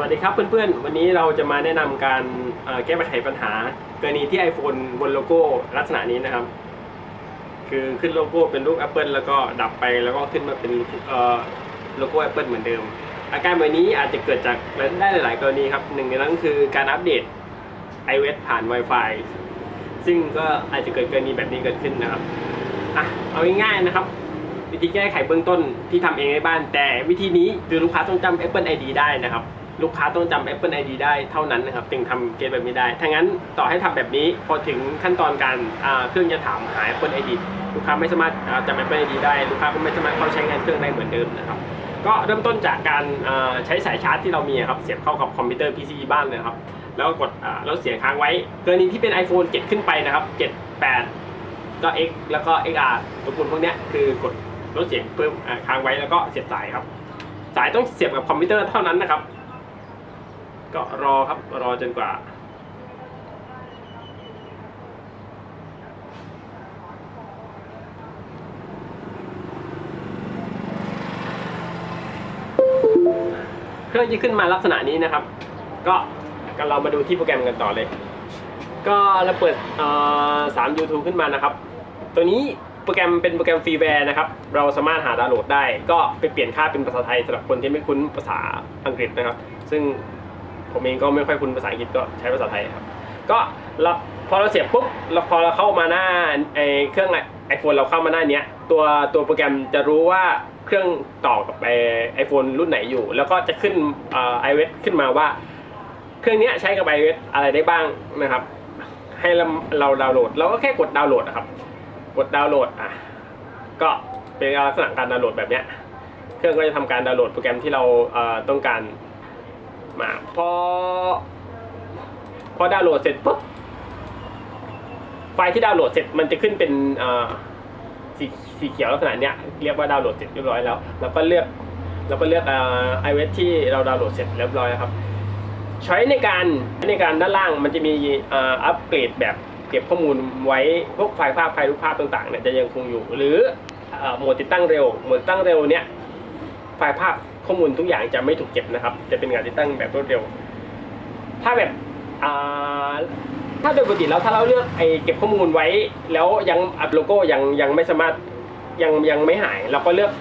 วัสดีครับเพื่อนๆ วันนี้เราจะมาแนะนำการแก้ไขปัญหากรณีที่ iPhone บนโลโก้ลักษณะนี้นะครับ คือขึ้นโลโก้เป็นรูป Apple แล้วก็ดับไปแล้วก็ขึ้นมาเป็นโลโก้ Apple เหมือนเดิม อาการแบบนี้อาจจะเกิดจากได้หลาย ๆ กรณีครับหนึ่งในนั้นคือการอัปเดต iOS ผ่าน Wi-Fi ซึ่งก็อาจจะเกิดกรณีแบบนี้เกิดขึ้นนะครับอะเอาง่ายๆนะครับวิธีแก้ไขเบื้องต้นที่ทำเองในบ้าน แต่วิธีนี้คือลูกค้าต้องจำ Apple ID ได้นะครับ ลูกค้าต้องจำ Apple ID ได้เท่านั้นนะครับจึงทำเกมแบบนี้ได้ ถ้างั้นต่อให้ทำแบบนี้พอถึงขั้นตอนการเครื่องจะถามหา Apple ID ลูกค้าไม่สามารถจำ Apple ID ได้ ลูกค้าก็ไม่สามารถเข้าใช้งานเครื่องได้เหมือนเดิมนะครับก็เริ่มต้นจากการใช้สายชาร์จที่เรามีครับเสียบเข้ากับคอมพิวเตอร์ PC บ้านเลยครับ แล้วกดแล้วเสียบค้างไว้กรณีที่เป็น iPhone 7 ขึ้นไปนะครับ 7 8 ก็ X แล้วก็ XR ตัวปุ่มพวกนี้คือกดลดเสียงเพิ่มค้างไว้แล้วก็เสียบสายครับ สายต้องเสียบกับคอมพิวเตอร์เท่านั้นนะครับ ก็รอครับรอจนกว่า เครื่องจะขึ้นมาลักษณะนี้นะครับ ก็ก็เรามาดูที่โปรแกรมกันต่อเลย ก็เราเปิดเอ่อ3 YouTube ขึ้นมานะครับ ตัวนี้โปรแกรมเป็นโปรแกรมฟรีแวร์นะครับ เราสามารถหาดาวน์โหลดได้ ก็ไปเปลี่ยนค่าเป็นภาษาไทยสำหรับคนที่ไม่คุ้นภาษาอังกฤษนะครับ ซึ่ง ผมเองก็ไม่ค่อยคุ้นภาษาอังกฤษก็ใช้ภาษาไทยครับ ก็เราพอเราเสียบปุ๊บเราพอเราเข้ามาหน้าไอเครื่องไอโฟนเราเข้ามาหน้าเนี้ยตัวตัวโปรแกรมจะรู้ว่าเครื่องต่อกับไอไอโฟนรุ่นไหนอยู่ แล้วก็จะขึ้นไอเวสขึ้นมาว่า เครื่องนี้ใช้กับ iOS อะไรได้บ้างนะครับ ให้เราเราดาวน์โหลด เราก็แค่กดดาวน์โหลดนะครับ กดดาวน์โหลดอะก็เป็นลักษณะการดาวน์โหลดแบบเนี้ยเครื่องก็จะทำการดาวน์โหลดโปรแกรมที่เราต้องการ มา พอ พอดาวน์โหลดเสร็จปุ๊บไฟล์ที่ดาวน์โหลดเสร็จมันจะขึ้นเป็นสีสีเขียวลักษณะเนี้ยเรียกว่าดาวน์โหลดเสร็จเรียบร้อยแล้วแล้วก็เลือกแล้วก็เลือกเอ่อ iOS ที่เราดาวน์โหลดเสร็จเรียบร้อยแล้วครับใช้ในการในการด้านล่างมันจะมีอัปเกรดแบบเก็บข้อมูลไว้พวกไฟล์ภาพไฟล์รูปภาพต่างๆเนี่ยจะยังคงอยู่ หรือเอ่อโหมดติดตั้งเร็วโหมดติดตั้งเร็วเนี่ยไฟล์ภาพ ข้อมูลทุกอย่างจะไม่ถูกเก็บนะครับ จะเป็นการติดตั้งแบบรวดเร็ว ถ้าแบบถ้าโดยปกติแล้วถ้าเราเลือกไอเก็บข้อมูลไว้ แล้วยังอัพโลโก้ยังยังไม่สามารถยังยังไม่หาย เราก็เลือก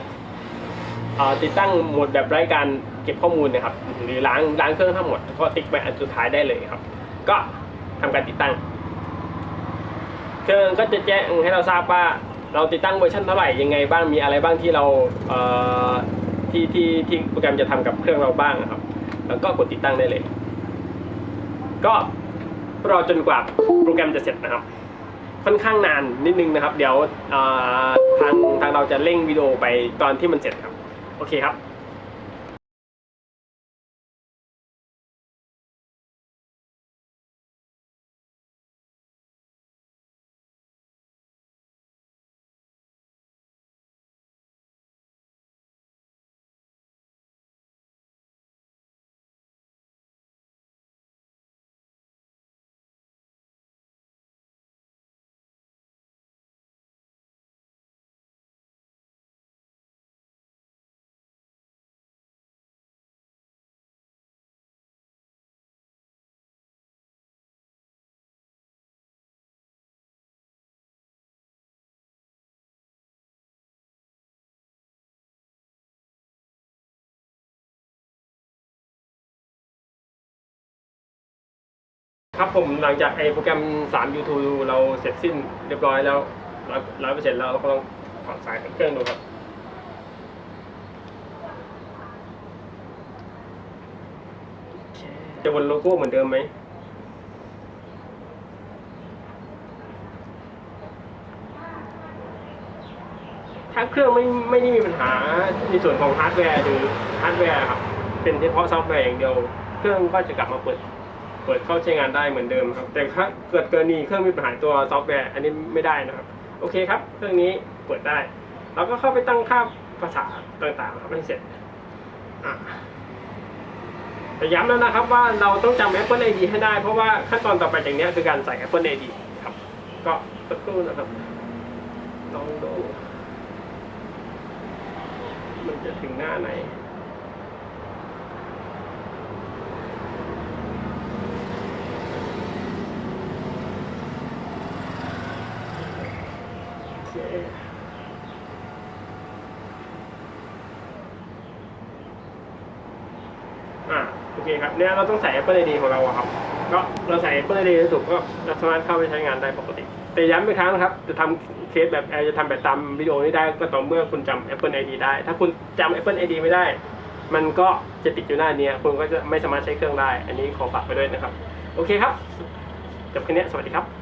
อติดตั้งโหมดแบบไร้การเก็บข้อมูลนะครับ หรือล้างล้างเครื่องทั้งหมดก็ติ๊กไปอันสุดท้ายได้เลยครับ ก็ทำการติดตั้ง เครื่องก็จะแจ้งให้เราทราบว่าเราติดตั้งเวอร์ชันเท่าไหร่ยังไงบ้างมีอะไรบ้างที่เราเที่ที่ที่โปรแกรมจะทำกับเครื่องเราบ้างนะครับ แล้วก็กดติดตั้งได้เลย ก็รอจนกว่าโปรแกรมจะเสร็จนะครับ ค่อนข้างนานนิดนึงนะครับ เดี๋ยวทางทางเราจะเร่งวิดีโอไปตอนที่มันเสร็จครับ โอเคครับ ครับผมหลังจากไอโปรแกรม3 YouTube เราเสร็จสิ้นเรียบร้อยแล้วร้อยเปอร์เซ็นต์แล้วเราก็ต้องถอดสายเครื่องดูครับจะวนโลโก้เหมือนเดิมไหมถ้าเครื่องไม่ไม่ได้มีปัญหาในส่วนของฮาร์ดแวร์หรือฮาร์ดแวร์ครับเป็นเฉพาะซอฟต์แวร์อย่างเดียว เครื่องก็จะกลับมาเปิด เปิดเข้าใช้งานได้เหมือนเดิมครับ แต่ถ้าเกิดกรณีเครื่องมีปัญหาตัวซอฟต์แวร์อันนี้ไม่ได้นะครับ โอเคครับ เครื่องนี้เปิดได้เราก็เข้าไปตั้งค่าภาษาต่างๆครับให้เสร็จอะแต่ย้ำแล้วนะครับว่าเราต้องจำ Apple ID ให้ได้ เพราะว่าขั้นตอนต่อไปจากนี้คือการใส่ Apple ID ครับ ก็สักครู่นะครับลองดูมันจะถึงหน้าไหน อ่าโอเคครับเนี่ยเราต้องใส่ Apple ID ของเราอะครับก็เราใส่ Apple ID ให้ถูกก็สามารถเข้าไปใช้งานได้ปกติ แต่ย้ำอีกครั้งนะครับ จะทำเคสแบบแอร์จะทำแบบตามวิดีโอนี้ได้ก็ต่อเมื่อคุณจำ Apple ID ได้ ถ้าคุณจำ Apple ID ไม่ได้ มันก็จะติดอยู่หน้านี้คุณก็จะไม่สามารถใช้เครื่องได้ อันนี้ขอฝากไปด้วยนะครับ โอเคครับจบแค่นี้สวัสดีครับ